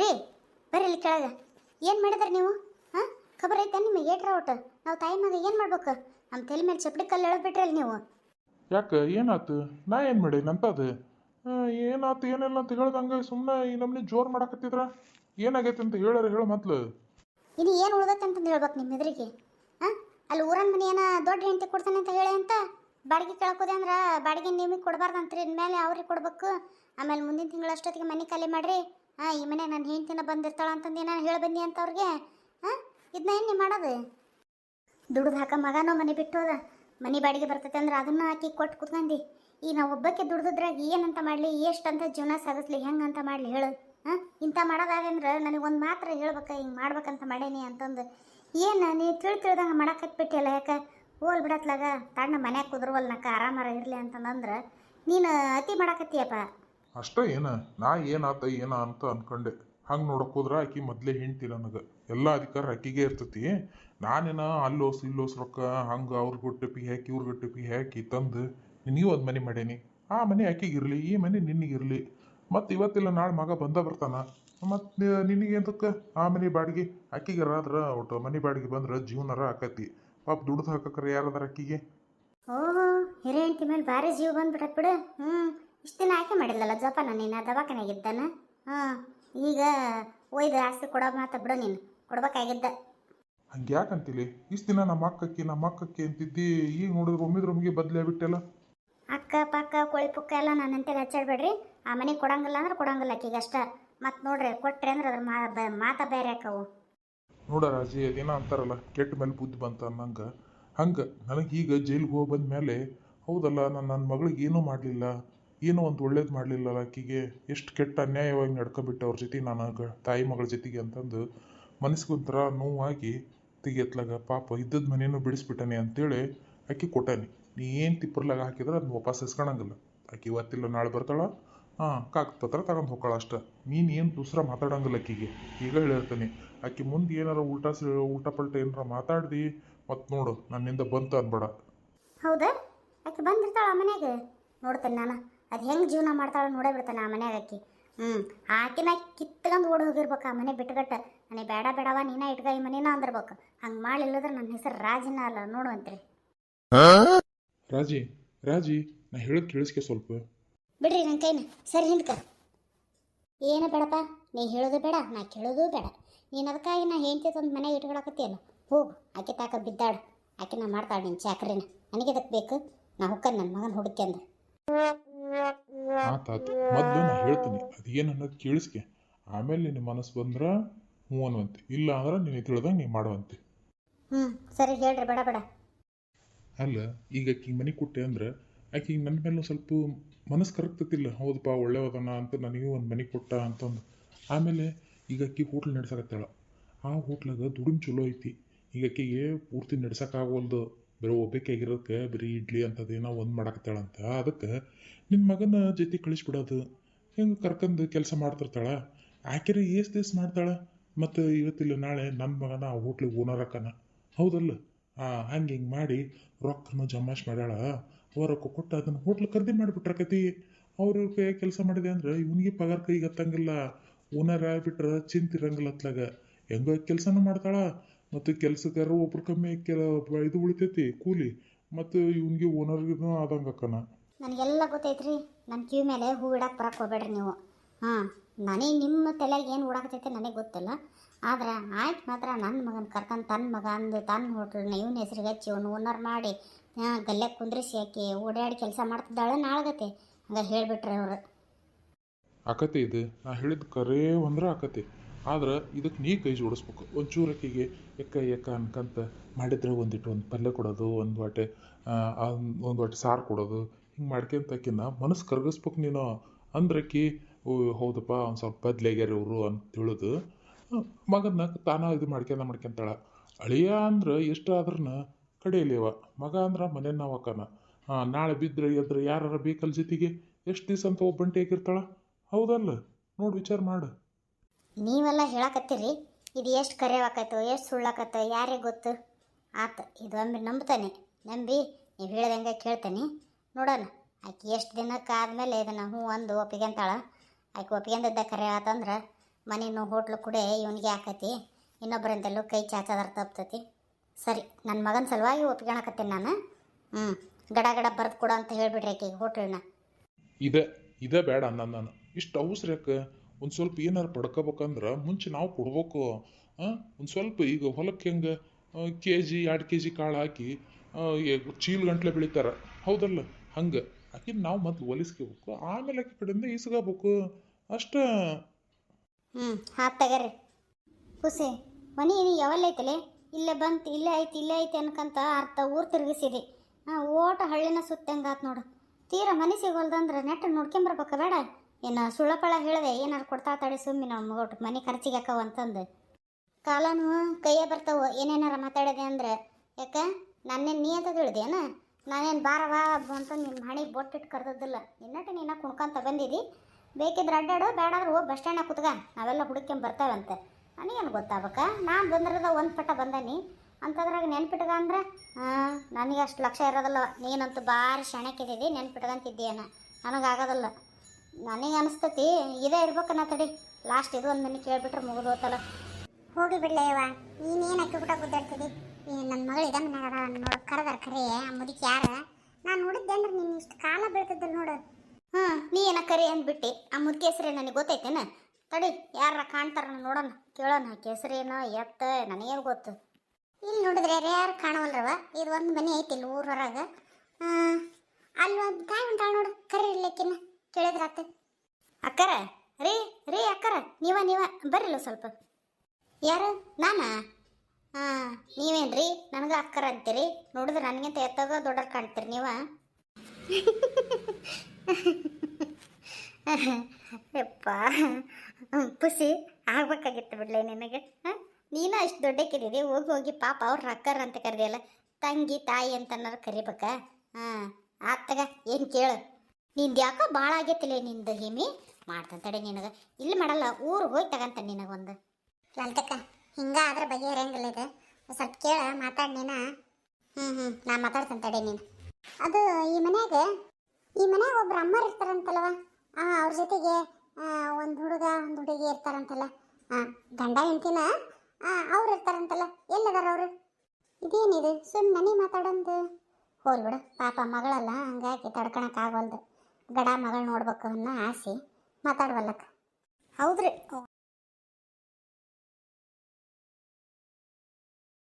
ರೀ ಬರ್ರಿ ಇಲ್ಲಿ ಕೆಳಗೆ. ಏನು ಮಾಡಿದ್ರಿ ನೀವು? ಹಾಂ ಖಬರ್ ಐತೆ ನಿಮಗೆ ಏಟ್ರ ಒಟ್ಟು? ನಾವು ತಾಯಿ ಮಗ ಏನು ಮಾಡ್ಬೇಕು? ನಮ್ಮ ತಲೆ ಮೇಲೆ ಚಪ್ಪಡಿ ಕಲ್ಲು ಎಳೆದ್ಬಿಟ್ರಲ್ಲ ನೀವು. ಯಾಕೆ ಏನಾತು ನಾ ಏನು ಮಾಡಿ ನಂತದು ಏನಾತು ಏನಿಲ್ಲ ಅಂತ ಹೇಳ್ದಂಗೆ ಸುಮ್ಮನೆ ಈ ನಮ್ಮನೆ ಜೋರು ಮಾಡಕತ್ತಿದ್ರ? ಏನಾಗೈತೆ ಅಂತ ಹೇಳಾರ ಹೇಳು ಮೊದ್ಲು. ಇನ್ನು ಏನು ಉಳ್ದತ್ತೆ ಅಂತಂದು ಹೇಳ್ಬೇಕು ನಿಮ್ಮ ಎದುರಿಗೆ. ಹಾಂ ಅಲ್ಲಿ ಊರನ್ ಮನೆ ಏನ ದೊಡ್ಡ ಹೆಂಡತಿ ಕೊಡ್ತಾನೆ ಅಂತ ಹೇಳಿ ಅಂತ ಬಾಡಿಗೆ ಕೇಳಕೋದೆ ಅಂದ್ರೆ ಬಾಡಿಗೆ ನಿಮಗೆ ಕೊಡಬಾರ್ದಂತ್ರಿ ಇನ್ಮೇಲೆ ಅವ್ರಿಗೆ ಕೊಡ್ಬೇಕು. ಆಮೇಲೆ ಮುಂದಿನ ತಿಂಗಳಷ್ಟೊತ್ತಿಗೆ ಮನೆ ಖಾಲಿ ಮಾಡ್ರಿ. ಹಾಂ ಈ ಮನೆ ನನ್ನ ಹೆಂಡ್ತಿನ ಬಂದಿರ್ತಾಳ ಅಂತಂದು ನಾನು ಹೇಳಿ ಬನ್ನಿ ಅಂತ ಅವ್ರಿಗೆ? ಹಾಂ? ಇದನ್ನ ಏನು ನೀವು ಮಾಡೋದು? ದುಡ್ದು ಹಾಕ ಮಗನೋ ಮನೆ ಬಿಟ್ಟು ಹೋದ. ಮನೆ ಬಾಡಿಗೆ ಬರ್ತೈತೆ ಅಂದ್ರೆ ಅದನ್ನ ಹಾಕಿ ಕೊಟ್ಟು ಕುತ್ಕೊಂಡಿ ಈ ನಾವು ಒಬ್ಬಕ್ಕೆ ದುಡ್ದಿದ್ರಾಗ ಏನಂತ ಮಾಡಲಿ? ಎಷ್ಟಂತ ಜೀವನ ಸಾಗಿಸ್ಲಿ? ಹೆಂಗಂತ ಮಾಡಲಿ ಹೇಳು. ಹಾಂ? ಇಂಥ ಮಾಡೋದಾಗಂದ್ರೆ ನನಗೆ ಒಂದು ಮಾತ್ರ ಹೇಳ್ಬೇಕು, ಹಿಂಗೆ ಮಾಡ್ಬೇಕಂತ ಮಾಡೇನಿ ಅಂತಂದು. ಏನು ನೀ ತಿಳ್ ತಿಳ್ದಂಗೆ ಮಾಡಕತ್ಬಿಟ್ಟಿಲ್ಲ ಯಾಕೆ? ಹೋಲ್ ಬಿಡತ್ಲಾಗ. ತಣ್ಣ ಮನ್ಯಾಗ ಕುದ್ರವಲ್ ನಕ್ಕ ಆರಾಮಾರ ಇರಲಿ ಅಂತಂದ್ರೆ ನೀನು ಅತಿ ಮಾಡಕತ್ತೀಯಪ್ಪ. ಅಷ್ಟೇ ಏನ? ನಾ ಏನಾತ ಏನ ಅಂತ ಅನ್ಕೊಂಡೆ. ಹಂಗೆ ನೋಡಕ್ ಹೋದ್ರ ಆಕಿ ಮೊದ್ಲೇ ಹೆಂಡ್ತಿ ನನಗೆ. ಎಲ್ಲ ಅಧಿಕಾರ ಆಕಿಗೆ ಇರ್ತೈತಿ. ನಾನೇನ ಅಲ್ಲೋಸ್ ಇಲ್ಲೋಸ್ ರೊಕ್ಕ ಹಂಗೆ ಅವ್ರಿಗೆ ಟಿಪ್ಪಿಗೆ ಹಾಕಿ ಇವ್ರ ಟಿಪ್ಪಿಗೆ ಹಾಕಿ ತಂದು ನೀವು ಒಂದು ಮನೆ ಮಾಡೇನಿ. ಆ ಮನೆ ಆಕಿಗಿರಲಿ ಈ ಮನೆ ನಿನಗಿರಲಿ ಮತ್ತು ಇವತ್ತಿಲ್ಲ ನಾಳೆ ಮಗ ಬಂದ ಬರ್ತಾನ. ಮತ್ತು ನಿನಗೆ ಎಂತಕ್ಕೆ? ಆ ಮನೆ ಬಾಡಿಗೆ. ಆಕಿಗರಾದ್ರ ಒಟ್ಟು ಮನೆ ಬಾಡಿಗೆ ಬಂದ್ರೆ ಜೀವನರ ಆಕತಿ. ಪಾಪ ದುಡ್ದು ಹಾಕಕ್ರೆ ಯಾರದಾರ ಆಕಿಗೆ? ಓಹೋ ಹಿರಿಯ ಮೇಲೆ ಬಾರಿ ಜೀವ ಬಂದ್ಬಿಡತ್ ಬಿಡು. ಹ್ಞೂ ಇಷ್ಟು ದಿನ ಆಯ್ಕೆ ಮಾಡಿಲ್ಲಲ್ಲ ಜೋಪಾನ ನೀನು? ದವಾಖಾನೆಗಿದ್ದಾನ? ಹಾಂ ಈಗ ಒಯ್ದು ಆಸ್ತಿ ಕೊಡೋ ಮಾತ ಬಿಡು ನೀನು. ಕೊಡ್ಬೇಕಾಗಿದ್ದ. ಹಂಗೆ ಯಾಕಂತಿಲಿ ಇಷ್ಟು ದಿನ ನಮ್ಮ ಅಕ್ಕಕ್ಕೆ ನಮ್ಮ ಅಕ್ಕಕ್ಕೆ ಅಂತಿದ್ದಿ ಈಗ ನೋಡಿದ್ರೆ ಒಮ್ಮಿದ್ರ ಒಮ್ಮಿಗೆ ಬದಲೇ ಬಿಟ್ಟೆಲ್ಲ ಅಕ್ಕ ಪಕ್ಕ ಕೋಳಿ ಪುಕ್ಕ ಎಲ್ಲ ನಾನು ಅಂತೇಳಿ ಹಚ್ಚಾಡ್ಬೇಡ್ರಿ. ಆ ಮನೆಗೆ ಕೊಡಂಗಿಲ್ಲ ಅಂದ್ರೆ ಕೊಡಂಗಿಲ್ಲ ಆಕಿಗೆ ಅಷ್ಟ. ಮತ್ತೆ ನೋಡ್ರಿ ಕೊಟ್ರಿ ಅಂದ್ರೆ ಅದ್ರ ಮಾ ಬ- ಮಾತ ಬೇರೆ ಆಕವು. ನೋಡ ರಾಜಿ ಅದೇನೋ ಅಂತಾರಲ್ಲ ಕೆಟ್ಟ ಮೇಲೆ ಬುದ್ಧಿ ಬಂತ ಅನ್ನಂಗೆ. ಹಂಗೆ ನನಗೆ ಈಗ ಜೈಲಿಗೆ ಹೋಗಿ ಬಂದ ಮೇಲೆ ಹೌದಲ್ಲ ನಾನು ನನ್ನ ಮಗಳಿಗೆ ಏನೂ ಮಾಡಲಿಲ್ಲ. ಏನೋ ಒಂದು ಒಳ್ಳೇದು ಮಾಡಲಿಲ್ಲಲ್ಲ ಆಕಿಗೆ ಎಷ್ಟು ಕೆಟ್ಟ ಅನ್ಯಾಯವಾಗಿ ನಡ್ಕೊಬಿಟ್ಟೆ ಅವ್ರ ಜೊತೆ ನಾನು ತಾಯಿ ಮಗಳ ಜೊತೆಗೆ ಅಂತಂದು ಮನಸ್ಗೊಂಥರ ನೋವಾಗಿ ತೆಗಿಯತ್ಲಾಗ ಪಾಪ ಇದ್ದದ ಮನೇನು ಬಿಡಿಸ್ಬಿಟ್ಟಾನೆ ಅಂತೇಳಿ ಆಕೆ ಕೊಟ್ಟಾನೆ. ನೀ ಏನು ತಿಪ್ಪರ್ಲಾಗ ಹಾಕಿದ್ರೆ ಅದನ್ನ ವಾಪಸ್ ಇಸ್ಕೊಳಂಗಿಲ್ಲ ಆಕಿ ಇವತ್ತಿಲ್ಲ, ನಾಳೆ ಬರ್ತಾಳ. ಹಾಂ ಕಾಕ್ತತ್ರ ತಗೊಂಡು ಹೋಗ್ಕೊಳ್ಳ ಅಷ್ಟೆ. ನೀನು ಏನು ದೂಸ್ರ ಮಾತಾಡಂಗಿಲ್ಲ ಆಕಿಗೆ ಈಗ ಹೇಳಿರ್ತೀನಿ ಆಕೆ ಮುಂದೆ ಏನಾರ ಉಲ್ಟಾ ಉಲ್ಟಾ ಪಲ್ಟ ಏನಾರ ಮಾತಾಡ್ದಿ ಮತ್ತು ನೋಡು, ನನ್ನಿಂದ ಬಂತು ಅನ್ಬೇಡ. ಹೌದಾ? ಆಕೆ ಬಂದಿರ್ತಾಳ ಮನೆಗೆ? ನೋಡ್ತೇನೆ ನಾನು. ಅದು ಹೆಂಗೆ ಜೀವನ ಮಾಡ್ತಾಳ ನೋಡೇ ಬಿಡ್ತಾನೆ ಆ ಮನ್ಯಾಗ ಅಕ್ಕಿ ಹ್ಞೂ ಆಕಿನ ಕಿತ್ಕೊಂಡು ಓಡಿ ಹೋಗಿರ್ಬೇಕು ಆ ಮನೆ ಬಿಟ್ಗಟ್ಟ. ನನಗೆ ಬೇಡ ಬೇಡವ ನೀನ ಇಟ್ಕ ಈ ಮನೇನ ಅಂದಿರ್ಬೇಕು. ಹಂಗೆ ಮಾಡಿಲ್ಲದ್ರೆ ನನ್ನ ಹೆಸರು ರಾಜಿನ ಅಲ್ಲ ನೋಡುವಂತ್ರಿ ರಾಜಿ ರಾಜಿ ನಾ ಹೇಳೋದು ಕೇಳಿಸ್ಕೆ ಸ್ವಲ್ಪ. ಬಿಡ್ರಿ ನನ್ನ ಕೈನ ಸರಿ ಹಿಂದ್ಕ. ಏನು ಬೇಡಪ್ಪ ನೀ ಹೇಳೋದು ಬೇಡ ನಾ ಕೇಳೋದು ಬೇಡ. ನೀನು ಅದಕ್ಕಾಗಿ ನಾ ಹೆಂಡ್ತಿ ತಂದು ಮನೆಗೆ ಇಟ್ಕೊಳಕತ್ತೀಯಲ್ಲ ಹೋಗು ಆಕೆ ತಾಕ ಬಿದ್ದಾಡು ಆಕೆ ನಾ ಮಾಡ್ತಾಳೆ ನಿನ್ನ ಚಾಕ್ರಿನ. ನನಗೆ ಅದಕ್ಕೆ ಬೇಕು? ನಾ ಹುಕ್ಕ ನನ್ನ ಮಗನ ಹುಡುಕ್ಯಂದು. ಆತಾತು ಮೊದಲು ನಾ ಹೇಳ್ತೀನಿ ಅದೇನು ಅನ್ನೋದು ಕೇಳಿಸ್ಕೆ. ಆಮೇಲೆ ನಿನ್ನ ಮನಸ್ಸು ಬಂದ್ರೆ ಹ್ಞೂ ಅನ್ನುವಂತೆ ಇಲ್ಲ ಅಂದ್ರೆ ನೀನು ತಿಳಿದಂಗೆ ನೀ ಮಾಡುವಂತೆ. ಹ್ಞೂ ಸರಿ ಹೇಳ್ರಿ ಬೇಡ ಬೇಡ. ಅಲ್ಲ ಈಗ ಆಕಿಗೆ ಮನೆ ಕೊಟ್ಟೆ ಅಂದ್ರೆ ಆಕಿ ನನ್ನ ಮೇಲೆ ಸ್ವಲ್ಪ ಮನಸ್ಸು ಕರಗ್ತತಿಲ್ಲ ಹೌದಪ್ಪ ಒಳ್ಳೆಯವದನ ಅಂತ ನನಗೂ ಒಂದು ಮನೆ ಕೊಟ್ಟ ಅಂತಂದು. ಆಮೇಲೆ ಈಗ ಆಕಿ ಹೋಟ್ಲ್ ನಡೆಸಕತ್ತಾಳ. ಆ ಹೋಟ್ಲಾಗ ದುಡಿಮೆ ಚಲೋ ಐತಿ. ಈಗ ಆಕಿಗೆ ಪೂರ್ತಿ ನಡ್ಸಕ್ಕಾಗವಲ್ದು ಬರೀ ಒಬ್ಬಾಗಿರೋದಕ್ಕೆ ಬರೀ ಇಡ್ಲಿ ಅಂತದೇನೋ ಒಂದು ಮಾಡಾಕತ್ತಾಳಂತ, ಅದಕ್ಕೆ ನಿನ್ನ ಮಗನ ಜೊತೆ ಕಳಿಸ್ಬಿಡೋದು ಹೆಂಗೆ ಕರ್ಕಂದು ಕೆಲಸ ಮಾಡ್ತಿರ್ತಾಳೆ? ಆಕೆರೆ ಏಸ್ ದಿವ್ಸ ಮಾಡ್ತಾಳೆ? ಮತ್ತು ಇವತ್ತಿಲ್ಲ, ನಾಳೆ ನನ್ನ ಮಗನ ಆ ಹೋಟ್ಲಿಗೆ ಓನರ್ ಹಾಕನ ಹೌದಲ್ಲ? ಹಾಂ ಹಂಗೆ ಹಿಂಗೆ ಮಾಡಿ ರೊಕ್ಕನ ಜಮಾಶ್ ಮಾಡ್ಯಾಳ. ಅವ ರೊಕ್ಕ ಕೊಟ್ಟು ಅದನ್ನು ಹೋಟ್ಲ್ ಖರೀದಿ ಮಾಡಿಬಿಟ್ರಕತಿ. ಅವ್ರ ಕೈ ಕೆಲಸ ಮಾಡಿದೆ ಅಂದ್ರೆ ಇವನಿಗೆ ಪಗಾರ ಕೈಗೆ ಹತ್ತಂಗಿಲ್ಲ. ಓನರ್ ಆಗ್ಬಿಟ್ರೆ ಚಿಂತಿರಂಗಿಲ್ಲ ಅತ್ಲಾಗ. ಹೆಂಗೋ ಕೆಲಸನೂ ಮಾಡ್ತಾಳ. ಮತ್ತು ಕೆಲಸಗಾರ ಒಬ್ರು ಕಮ್ಮಿ ಕೆಲ ಇದು ಉಳಿತೈತಿ ಕೂಲಿ. ಮತ್ತು ಇವನಿಗೆ ಓನರ್ಗೂ ಆದಂಗೆ ಅಕ್ಕನ ನನಗೆಲ್ಲ ಗೊತ್ತೈತ್ರಿ ನನ್ನ ಕಿವಿ ಮೇಲೆ ಹೂ ಇಡಕ್ಕೆ ಬರಕ್ಕೆ ಹೋಗ್ಬೇಡ್ರಿ ನೀವು. ಹಾಂ ನನಗೆ ನಿಮ್ಮ ತಲೆಗೆ ಏನು ಓಡಾಕತೈತೆ ನನಗೆ ಗೊತ್ತಿಲ್ಲ. ಆದ್ರೆ ಆಯ್ತು ಮಾತ್ರ ನನ್ನ ಮಗನ ಕರ್ಕೊಂಡು ತನ್ನ ಮಗ ಅಂದು ತನ್ನ ಹೋಟ್ಲನ್ನ ಇವನ ಹೆಸರಿಗೆ ಹಚ್ಚಿ ಇವನು ಓನರ್ ಮಾಡಿ ಗಲ್ಲೆ ಕುಂದ್ರಿಸಿ ಹಾಕಿ ಓಡಾಡಿ ಕೆಲಸ ಮಾಡ್ತಿದ್ದಾಳೆ ನಾಳ್ಗತೆ ಹಂಗೆ ಹೇಳಿಬಿಟ್ರೆ ಅವರು. ಆಕತಿ ಇದು ನಾ ಹೇಳಿದ ಕರೇ ಅಂದ್ರೆ ಆಕತಿ. ಆದ್ರೆ ಇದಕ್ಕೆ ನೀ ಕೈ ಜೋಡಿಸ್ಬೇಕು ಒಂಚೂರು ಅಕ್ಕಿಗೆ ಎಕ್ಕ ಎಕ್ಕ ಅನ್ಕಂತ ಮಾಡಿದ್ರೆ ಒಂದಿಟ್ಟು ಒಂದು ಪಲ್ಯ ಕೊಡೋದು, ಒಂದು ವಾಟೆ ಒಂದು ವಾಟೆ ಸಾರು ಕೊಡೋದು, ಹಿಂಗೆ ಮಾಡ್ಕೊಂತ ಆಕಿನ ಮನಸ್ಸು ಕರಗಿಸ್ಬೇಕು ನೀನು. ಅಂದ್ರೆ ಆಕಿ ಓ, ಹೌದಪ್ಪ, ಒಂದು ಸ್ವಲ್ಪ ಬದ್ಲಾಗ್ಯಾರ ಇವರು ಅಂತ ತಿಳಿದು. ಮಗನ ತಾನ ಇದು ಮಾಡ್ಕೊಂಡ ಮಾಡ್ಕೊಂತಾಳ ಅಳಿಯ ಅಂದ್ರೆ ಎಷ್ಟು ಆದ್ರನ ಕಡೆಯಲ್ಲಿ ಅವ. ಮಗ ಅಂದ್ರೆ ಮನೆ ನಾವು ಅಕ್ಕನ ಹಾಂ, ನಾಳೆ ಬಿದ್ದರೆ ಎದ್ರೆ ಯಾರು ಬೇಕಲ್ಲ ಜೊತೆಗೆ ಎಷ್ಟು ದಿವಸ ಅಂತ ಒಬ್ಬಂಟಿ ಆಗಿರ್ತಾಳ? ಹೌದಲ್ಲ? ನೋಡಿ ವಿಚಾರ ಮಾಡು. ನೀವೆಲ್ಲ ಹೇಳಕತ್ತೀರಿ? ಇದು ಎಷ್ಟು ಕರೆವಾಕೈತೋ ಎಷ್ಟು ಸುಳ್ಳಾಕತ್ತೋ ಯಾರಿಗೆ ಗೊತ್ತು? ಆತ, ಇದು ಒಮ್ಮೆ ನಂಬ್ತಾನೆ. ನಂಬಿ ನೀವು ಹೇಳ್ದಂಗೆ ಕೇಳ್ತಾನೆ. ನೋಡೋಣ. ಆಕೆ ಎಷ್ಟು ದಿನಕ್ಕೆ ಆದಮೇಲೆ ಇದನ್ನು ಹ್ಞೂ ಅಂದು ಒಪ್ಪಿಗೆಂತಾಳ ಆಕೆ ಒಪ್ಪಿಗೆಂದಿದ್ದ ಕರೆ ಆತಂದ್ರೆ ಮನೇನು ಹೋಟ್ಲು ಕೂಡ ಇವನಿಗೆ ಹಾಕತಿ ಇನ್ನೊಬ್ಬರಿಂದಲೂ ಕೈ ಚಾಚದ್ರ ತಪ್ತತಿ. ಸರಿ ನನ್ನ ಮಗನ ಸಲುವಾಗಿ ಒಪ್ಕೊಳಕತ್ತೀನಿ ನಾನು. ಹ್ಞೂ ಗಡ ಗಡ ಬರೆದು ಕೊಡು ಅಂತ ಹೇಳಿಬಿಡ್ರಿ ಆಕೆಗೆ ಹೋಟ್ಲನ್ನ. ಇದೆ, ಇದೇ ಬೇಡ ಅಂದ ನಾನು. ಇಷ್ಟು ಅವಸರ ಯಾಕೆ? ಒಂದು ಸ್ವಲ್ಪ ಏನಾರು ಪಡ್ಕೋಬೇಕಂದ್ರೆ ಮುಂಚೆ ನಾವು ಕೊಡ್ಬೇಕು ಒಂದು ಸ್ವಲ್ಪ ಈಗ ಹೊಲಕ್ಕೆ ಹೆಂಗೆ ಕೆ ಜಿ ಎರಡು ಕೆ ಜಿ ಕಾಳು ಹಾಕಿ ಚೀಲ ಗಂಟ್ಲೆ ಬೆಳಿತಾರೆ. ಹೌದಲ್ಲ? ಹಂಗೆ. ಆಕಿ ನಾವು ಮೊದಲು ಒಲಿಸ್ಕೋಬೇಕು ಆಮೇಲೆ ಆಕೆ ಕಡೆಯಿಂದ ಈಸ್ಕೋಬೇಕು. ಅಷ್ಟೇ. ಹ್ಞೂ ಹಾಂ ತಗರಿ ಖುಷಿ ಮನೆ ಯಾವಲ್ಲ ಐತಲೆ? ಇಲ್ಲೇ ಬಂತು, ಇಲ್ಲೇ ಐತಿ ಇಲ್ಲೇ ಐತಿ ಅನ್ಕಂತ ಅರ್ಥ ಊರು ತಿರುಗಿಸಿದಿ. ಹಾಂ ಓಟ ಹಳ್ಳಿನ ಸುತ್ತಂಗಾತ್ ನೋಡು. ತೀರಾ ಮನೆ ಸಿಗೋಲ್ದಂದ್ರೆ ನೆಟ್ ನೋಡ್ಕೊಂಬರ್ಬೇಕ, ಬೇಡ. ಏನು ಸುಳ್ಳಪಳ ಹೇಳಿದೆ ಏನಾರು ಕೊಡ್ತಾ ತಡಿ ಸುಮ್ಮಿ ನಾವು ಒಟ್ಟು ಮನೆ ಖರ್ಚಿಗೆ ಹಾಕವು ಅಂತಂದು. ಕಾಲನು ಕೈಯೇ ಬರ್ತಾವ, ಏನೇನಾರ ಮಾತಾಡಿದೆ ಅಂದ್ರೆ? ಯಾಕ? ನನ್ನೇನು ನೀ ಅಂತ ತಿಳಿದೇನ ನಾನೇನು ಬಾರವಾ ಅಂತ ನಿಮ್ಮ ಹಣಿ ಬೊಟ್ಟಿಟ್ಟು ಕರೆದದ್ದಿಲ್ಲ. ಇನ್ನಟ್ಟು ನೀನ ಕುಣ್ಕೊಂತ ಬಂದಿದ್ದಿ ಬೇಕಿದ್ರೆ ಅಡ್ಡಾಡು ಬೇಡಾದ್ರೆ ಹೋಗಿ ಬಸ್ ಸ್ಟ್ಯಾಂಡಾಗ ಕುತ್ಕ ನಾವೆಲ್ಲ ಹುಡುಕ್ಕೊಂಡ್ ಬರ್ತಾವಂತೆ. ನನಗೇನು ಗೊತ್ತಾಗಬೇಕ? ನಾನು ಬಂದ್ರದ ಒಂದು ಪಟ ಬಂದನಿ. ಅಂತದ್ರಾಗ ನೆನ್ಪಿಟ್ಕ ಅಂದ್ರೆ ಹಾಂ ನನಗೆ ಅಷ್ಟು ಲಕ್ಷ ಇರೋದಿಲ್ಲ ನೀನಂತೂ ಭಾರಿ ಶಣಕ್ಕಿದ್ದೀವಿ ನೆನ್ಪಿಟ್ಕೊಂತಿದ್ದೀಯನ ನನಗಾಗೋದಿಲ್ಲ. ನನಗೆ ಅನಿಸ್ತತಿ ಇದೇ ಇರ್ಬೇಕನ್ನ ತಡಿ. ಲಾಸ್ಟ್ ಇದು ಒಂದು ಮನೆ ಕೇಳ್ಬಿಟ್ರೆ ಮುಗಿದು ಹೋತಲ್ಲ. ಹೋಗಿ ಬಿಡ್ಲೇವ ನೀನೇನು ಅಕ್ಕಿ ಊಟ ಗುದ್ದಾಡ್ತಿದ್ದಿ ನನ್ನ ಮಗಳು ಇದ ಮನ್ಯಾಗ ನೋಡು. ಕರೆದಾರ ಆ ಮುದುಕಿ ಯಾರ? ನಾನು ನೋಡಿದ್ದೆ ಅಂದ್ರೆ ನೀನು ಇಷ್ಟು ಕಾಲ ಬೀಳ್ತಿದ್ದಿಲ್ಲ ನೋಡು. ಹಾಂ ನೀ ಏನ ಕರಿ ಅಂದ್ಬಿಟ್ಟು. ಆ ಮುದ್ಕೆ ಹೆಸರೇ ನನಗೆ ಗೊತ್ತೈತೇನ? ತಡಿ ಯಾರ ಕಾಣ್ತಾರ ನೋಡೋಣ ಕೇಳೋಣ. ಹೆಸ್ರೇನೋ ಎತ್ತ ನನಗೇನು ಗೊತ್ತು. ಇಲ್ಲಿ ನೋಡಿದ್ರೆ ಯಾರು ಕಾಣವಲ್ರವ ಇದು ಒಂದು ಮನೆ ಐತಿ ಇಲ್ಲಿ ಊರ ಹೊರಗೆ. ಅಲ್ಲಿ ಒಂದು ಕಾಯಿ ಉಂಟಾಳ ನೋಡು ಕರಿ ಕೇಳಿದ್ರಾತ ಅಕ್ಕರ, ರೀ ರೀ ಅಕ್ಕರ, ನೀವ ನೀವ ಬರ್ರಿಲ್ಲ ಸ್ವಲ್ಪ. ಯಾರು? ನಾನಾ? ಹಾಂ ನೀವೇನ್ರಿ ನನಗೆ ಅಕ್ಕರ ಅಂತೀರಿ? ನೋಡಿದ್ರೆ ನನಗಿಂತ ಎತ್ತಾಗ ದೊಡ್ಡರ್ ಕಾಣ್ತೀರಿ ನೀವ? ಯಪ್ಪ, ಪುಸಿ, ಆಗ್ಬೇಕಾಗಿತ್ತು ಬಿಡ್ಲೆ ನಿನಗೆ, ಹಾಂ? ನೀನು ಅಷ್ಟು ದೊಡ್ಡಕ್ಕಿದ್ದೀರಿ ಹೋಗಿ ಹೋಗಿ, ಪಾಪ ಅವ್ರ ಅಕ್ಕರ ಅಂತ ಕರೆದಿಲ್ಲ ತಂಗಿ, ತಾಯಿ ಅಂತ ಅನ್ನೋರು ಕರಿಬೇಕಾ? ಹಾಂ ಆತಗ, ಏನು ಕೇಳು? ನಿಂದು ಯಾಕೋ ಭಾಳ ಆಗೈತಿಲ್ಲ ನಿಂದು ಹಿಮಿ ಮಾಡ್ತಾನೆ ತಡೆ ನಿನಗೆ. ಇಲ್ಲಿ ಮಾಡಲ್ಲ ಊರು ಹೋಗಿ ತಗಂತ ನಿನಗೊಂದು. ಲಲಿತಕ್ಕ ಹಿಂಗ ಆದ್ರೆ ಬಗೆಹರಿಯಂಗಿಲ್ಲ ಇದು. ಒಂದ್ ಸ್ವಲ್ಪ ಕೇಳ ಮಾತಾಡ ನೀನ? ಹ್ಞೂ ಹ್ಞೂ ನಾ ಮಾತಾಡ್ತೇನೆ ತಡೆ ನೀನು. ಅದು ಈ ಮನ್ಯಾಗ ಈ ಮನ್ಯಾಗ ಒಬ್ರು ಅಮ್ಮರು ಇರ್ತಾರಂತಲ್ವ? ಆ ಅವ್ರ ಜೊತೆಗೆ ಒಂದು ಹುಡುಗ ಒಂದು ಹುಡುಗಿ ಇರ್ತಾರಂತಲ್ಲ? ಹಾಂ ಗಂಡ ಹೆಂಡ್ತಿನ ಅವ್ರು ಇರ್ತಾರಂತಲ್ಲ? ಎಲ್ಲದಾರ ಅವರು? ಇದೇನಿದು ಸುಮ್ಮನೆ ಮಾತಾಡೋದು? ಹೋಲ್ ಬಿಡು ಪಾಪ ಮಗಳಲ್ಲ ಹಂಗಾಗಿ ತಡ್ಕೊಳಕ್ ಆಗೋಲ್ದು ಗಡ ಮಗಳು ನೋಡ್ಬೇಕು ಅನ್ನೋ ಆಸೆ. ಮಾತಾಡ್ವಲ್ಲಕ್ಕ? ಹೌದ್ರಿ.